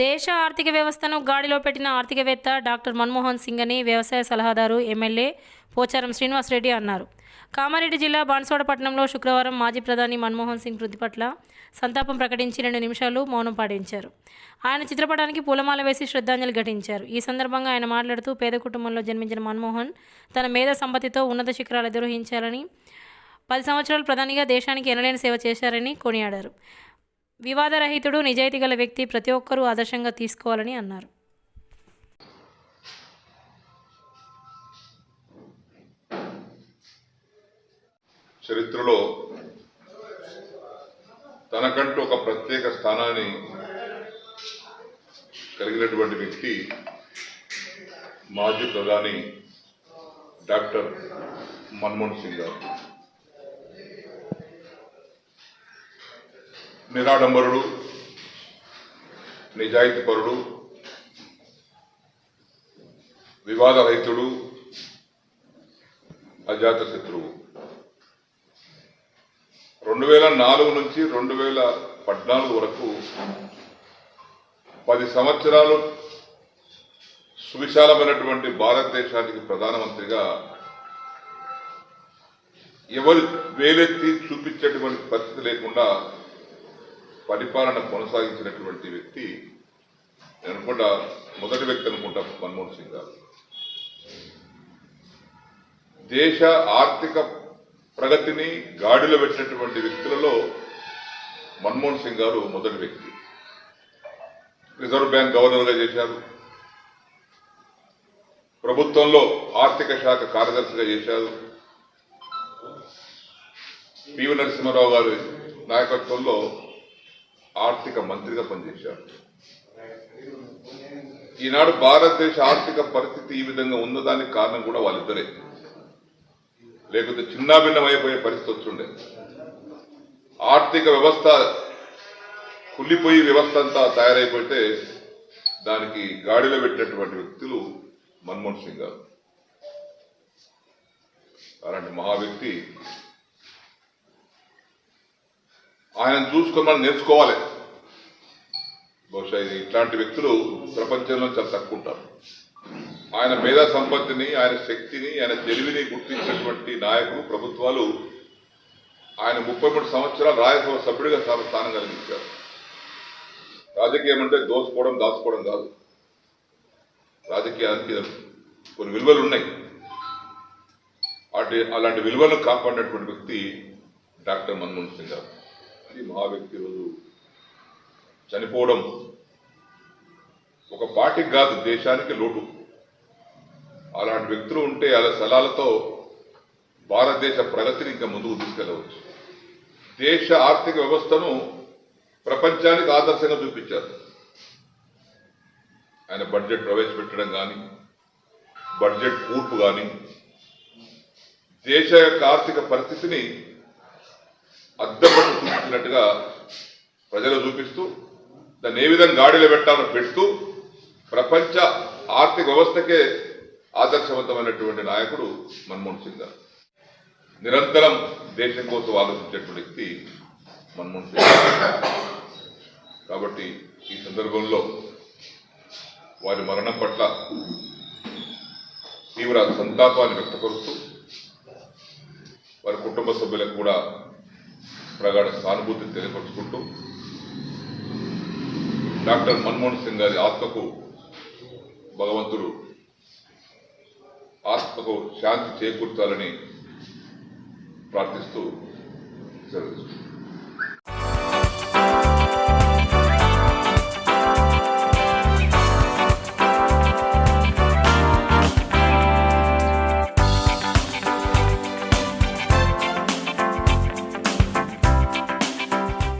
దేశ ఆర్థిక వ్యవస్థను గాడిలో పెట్టిన ఆర్థికవేత్త డాక్టర్ మన్మోహన్ సింగ్ అని వ్యవసాయ సలహాదారు ఎమ్మెల్యే పోచారం శ్రీనివాసరెడ్డి అన్నారు. కామారెడ్డి జిల్లా బాన్స్వాడ పట్టణంలో శుక్రవారం మాజీ ప్రధాని మన్మోహన్ సింగ్ మృతి పట్ల సంతాపం ప్రకటించి రెండు నిమిషాలు మౌనం పాటించారు. ఆయన చిత్రపటానికి పూలమాల వేసి శ్రద్ధాంజలి ఘటించారు. ఈ సందర్భంగా ఆయన మాట్లాడుతూ పేద కుటుంబంలో జన్మించిన మన్మోహన్ తన మేధ సంపత్తితో ఉన్నత శిఖరాలు అధిరోహించాలని పది సంవత్సరాలు ప్రధానిగా దేశానికి ఎనలేని సేవ చేశారని కొనియాడారు. వివాదరహితుడు నిజాయితీ గల వ్యక్తి ప్రతి ఒక్కరూ ఆదర్శంగా తీసుకోవాలని అన్నారు. చరిత్రలో తనకంటూ ఒక ప్రత్యేక స్థానాన్ని కలిగినటువంటి వ్యక్తి మాజీ ప్రధాని డాక్టర్ మన్మోహన్ సింగ్ గారు. నిరాడంబరుడు నిజాయితీపరుడు వివాదరహితుడు అజాత శత్రువు రెండు వేల నాలుగు నుంచి రెండు వేల పద్నాలుగు వరకు పది సంవత్సరాలు సువిశాలమైనటువంటి భారతదేశానికి ప్రధానమంత్రిగా ఎవరు వేలెత్తి చూపించేటువంటి పరిస్థితి లేకుండా పరిపాలన కొనసాగించినటువంటి వ్యక్తి నేను అనుకుంటా మొదటి వ్యక్తి అనుకుంటా మన్మోహన్ సింగ్ గారు. దేశ ఆర్థిక ప్రగతిని గాడిలో పెట్టినటువంటి వ్యక్తులలో మన్మోహన్ సింగ్ గారు మొదటి వ్యక్తి. రిజర్వ్ బ్యాంక్ గవర్నర్గా చేశారు. ప్రభుత్వంలో ఆర్థిక శాఖ కార్యదర్శిగా చేశారు. పివి నరసింహారావు గారి నాయకత్వంలో ఆర్థిక మంత్రిగా పనిచేశారు. ఈనాడు భారతదేశ ఆర్థిక పరిస్థితి ఈ విధంగా ఉన్నదానికి కారణం కూడా వాళ్ళిద్దరే. లేకపోతే చిన్నాభిన్నమైపోయే పరిస్థితి వచ్చుండే ఆర్థిక వ్యవస్థ కుళ్ళిపోయి వ్యవస్థ అంతా తయారైపోతే దానికి గాడిలో పెట్టినటువంటి వ్యక్తులు మన్మోహన్ సింగ్ గారు. అలాంటి మహా వ్యక్తి ఆయన చూసుకొని మనం నేర్చుకోవాలి. బహుశా ఇది ఇట్లాంటి వ్యక్తులు ప్రపంచంలో చాలా తక్కువ ఉంటారు. ఆయన మేధా సంపత్తిని ఆయన శక్తిని ఆయన తెలివిని గుర్తించినటువంటి నాయకులు ప్రభుత్వాలు ఆయన ముప్పై మూడు సంవత్సరాలు రాజ్యసభ సభ్యుడిగా స్థానం కలిగించారు. రాజకీయం అంటే దోచుకోవడం దాచుకోవడం కాదు. రాజకీయానికి కొన్ని విలువలు ఉన్నాయి. అటు అలాంటి విలువలను కాపాడినటువంటి వ్యక్తి డాక్టర్ మన్మోహన్ సింగ్ గారు. ఈ మహా వ్యక్తి రోజు చనిపోవడం ఒక పార్టీకి కాదు దేశానికి లోటు. అలాంటి వ్యక్తులు ఉంటే అలా సలాలతో భారతదేశ ప్రగతిని ఇంకా ముందుకు తీసుకెళ్ళవచ్చు దేశ ఆర్థిక వ్యవస్థను ప్రపంచానికి ఆదర్శంగా చూపించారు. ఆయన బడ్జెట్ ప్రవేశపెట్టడం కానీ బడ్జెట్ కూర్పు కానీ దేశ యొక్క ఆర్థిక పరిస్థితిని అద్దపట్టు ప్రజలు చూపిస్తూ దాన్ని ఏ విధంగా గాడిలో పెట్టాలో పెడుతూ ప్రపంచ ఆర్థిక వ్యవస్థకే ఆదర్శవంతమైనటువంటి నాయకుడు మన్మోహన్ సింగ్ గారు. నిరంతరం దేశం కోసం ఆలోచించేటువంటి వ్యక్తి మన్మోహన్ సింగ్ కాబట్టి ఈ సందర్భంలో వారి మరణం పట్ల తీవ్ర సంతాపాన్ని వ్యక్తపరుస్తూ వారి కుటుంబ సభ్యులకు కూడా ప్రగాఢ సానుభూతిని తెలియపరుచుకుంటూ డాక్టర్ మన్మోహన్ సింగ్ గారి ఆత్మకు భగవంతుడు ఆత్మకు శాంతి చేకూర్చాలని ప్రార్థిస్తూ సెలవు తీసుకుంటున్నాను.